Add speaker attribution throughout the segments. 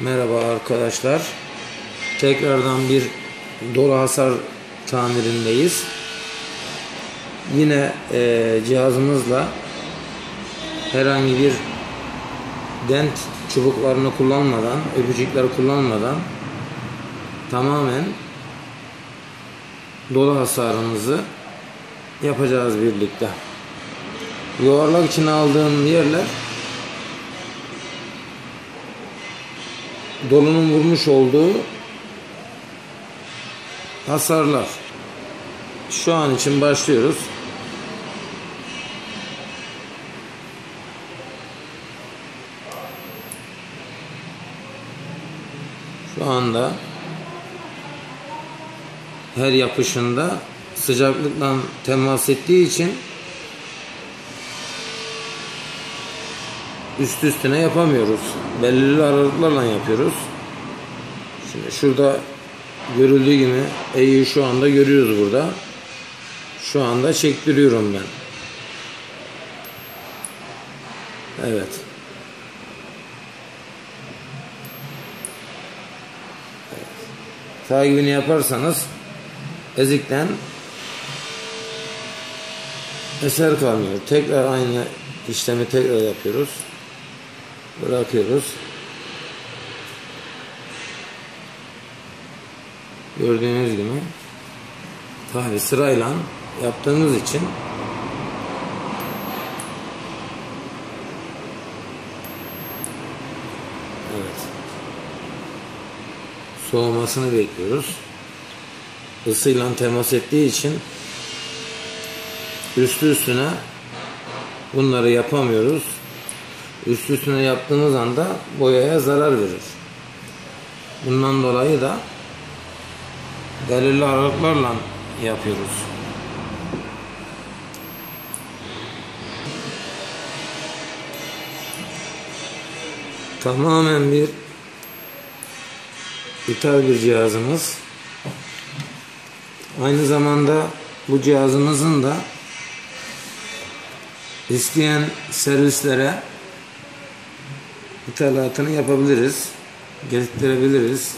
Speaker 1: Merhaba arkadaşlar. Tekrardan bir dolu hasar tamirindeyiz. Yine e, cihazımızla herhangi bir dent çubuklarını kullanmadan, öpücükler kullanmadan tamamen dolu hasarımızı yapacağız birlikte. Yuvarlak için aldığım yerler dolunun vurmuş olduğu hasarlar. Şu an için başlıyoruz. Şu anda her yapışında sıcaklıkla temas ettiği için üst üstüne yapamıyoruz. Belirli aralıklarla yapıyoruz. Şimdi şurada görüldüğü gibi E'yi şu anda görüyoruz burada. Şu anda çektiriyorum ben. Evet. Takibini yaparsanız ezikten eser kalmıyor. Tekrar aynı işlemi tekrar yapıyoruz. Bırakıyoruz. Gördüğünüz gibi tabi sırayla yaptığımız için Evet. Soğumasını bekliyoruz. Isıyla temas ettiği için üstü üstüne bunları yapamıyoruz. Üst üstüne yaptığımız anda boyaya zarar verir. Bundan dolayı da belirli aralıklarla yapıyoruz. Tamamen bir ithal bir cihazımız. Aynı zamanda bu cihazımızın da isteyen servislere ithalatını yapabiliriz. Getirebiliriz.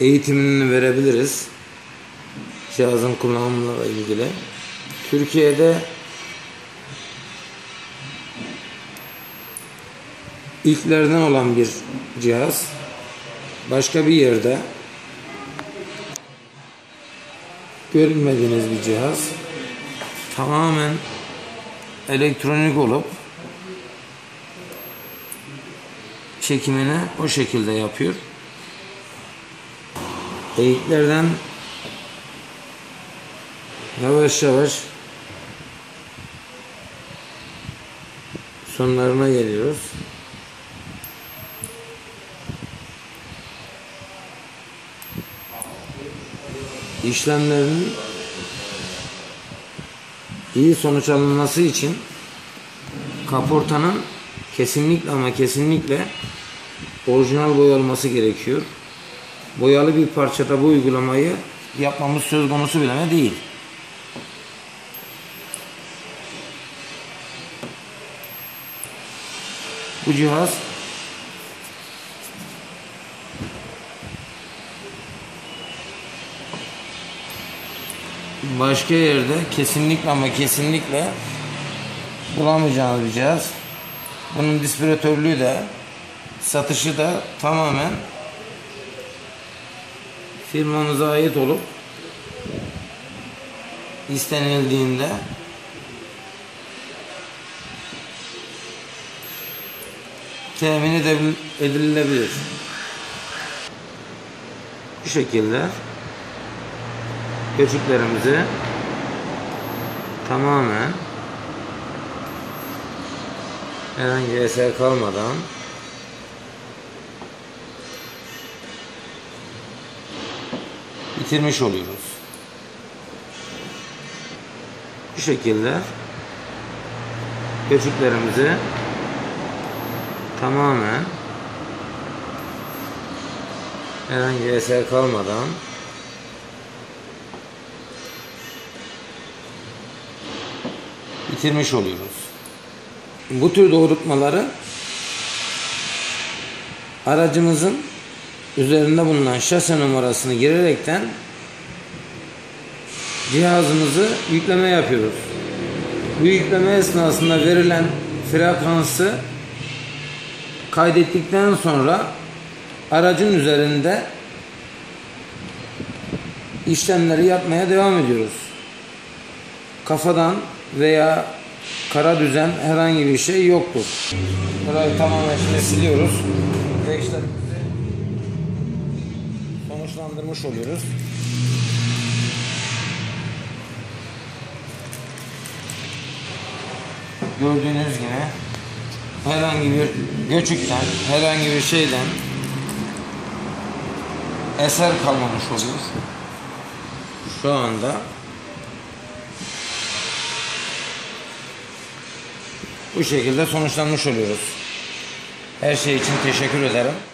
Speaker 1: Eğitimini verebiliriz. Cihazın kullanımıyla ilgili. Türkiye'de ilklerden olan bir cihaz. Başka bir yerde görünmediğiniz bir cihaz. Tamamen elektronik olup çekimini o şekilde yapıyor. Eğiklerden yavaş yavaş sonlarına geliyoruz. İşlemlerin iyi sonuç alınması için kaportanın kesinlikle ama kesinlikle orijinal boyalması gerekiyor. Boyalı bir parçada bu uygulamayı yapmamız söz konusu bile değil. Bu cihaz başka yerde kesinlikle ama kesinlikle bulamayacağınız bir cihaz. Bunun dispiratörlüğü de satışı da tamamen firmamıza ait olup istenildiğinde temin edilebilir. Bu şekilde göçüklerimizi tamamen herhangi eser kalmadan bitirmiş oluyoruz. Bu şekilde göçüklerimizi tamamen herhangi eser kalmadan bitirmiş oluyoruz. Bu tür doğrultmaları aracımızın üzerinde bulunan şase numarasını girerekten cihazımızı yükleme yapıyoruz. Bu yükleme esnasında verilen frekansı kaydettikten sonra aracın üzerinde işlemleri yapmaya devam ediyoruz. Kafadan veya kara düzen herhangi bir şey yoktur. Burayı tamamen siliyoruz ve sonuçlandırmış oluyoruz. Gördüğünüz gibi herhangi bir göçükten, herhangi bir şeyden eser kalmamış oluyor. Şu anda bu şekilde sonuçlanmış oluyoruz. Her şey için teşekkür ederim.